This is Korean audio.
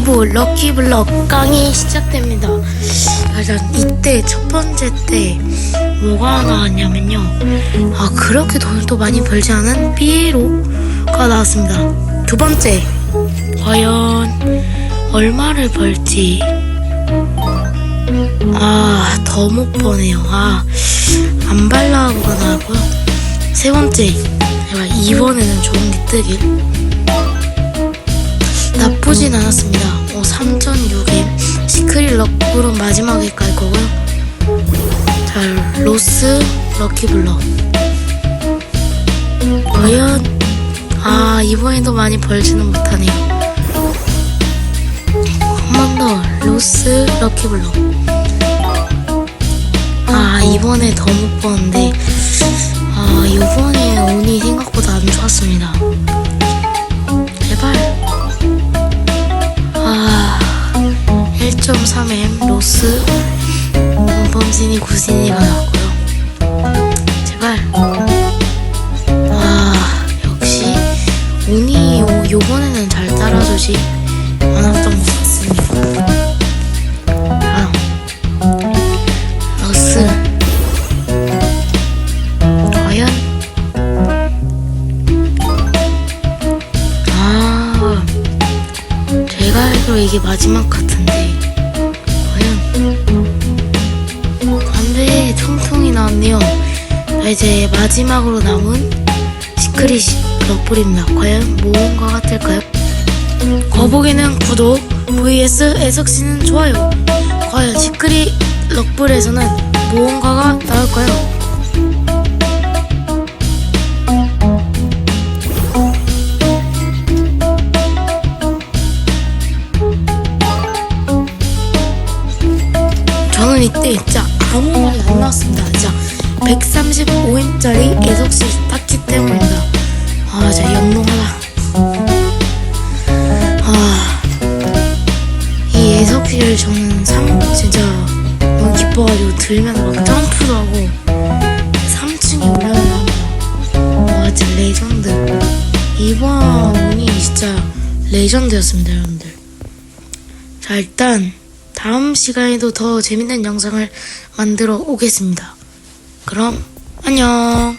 2부 럭키블럭 강의 시작됩니다. 일단 이때 첫 번째 때 뭐가 나왔냐면요. 아 그렇게 돈을 또 많이 벌지 않은 삐에로가 나왔습니다. 두 번째 과연 얼마를 벌지 아 더 못 버네요. 아 안 발라하고가 나왔고요. 세 번째 이번에는 좋은 게 뜨길 나쁘진 않았습니다. 어, 3,006엔 시크릿 럭으로 마지막에 깔 거고요. 자, 로스 럭키블럭. 과연 아 이번에도 많이 벌지는 못하네요. 한번더 로스 럭키블럭. 아 이번에 더 못 버는데 1.3M 로스 범신이 구신이가 나왔고요. 제발. 아, 역시 운이 요, 요번에는 잘 따라주지 않았던 것 같습니다. 아, 로스. 과연? 아, 제가 알기로 이게 마지막 같은데 안돼 통통이 나왔네요 자 이제 마지막으로 남은 시크릿 럭블입니다 과연 무언가 같을까요? 거북이는 구독 vs 애석씨는 좋아요 과연 시크릿 럭블에서는 무언가가 나올까요? 저는 이때 진짜 아무 말이 안 나왔습니다. 진짜 135인짜리 애석씨 탔기 때문입니다. 아, 진짜 영롱하다. 아, 이 애석씨를 저는 상, 진짜 너무 기뻐가지고 들면서 막 점프도 하고 3층에 올라가려 합니다. 와, 진짜 레전드. 이번 운이 진짜 레전드였습니다, 여러분들. 자, 일단 다음 시간에도 더 재밌는 영상을 만들어 오겠습니다. 그럼 안녕.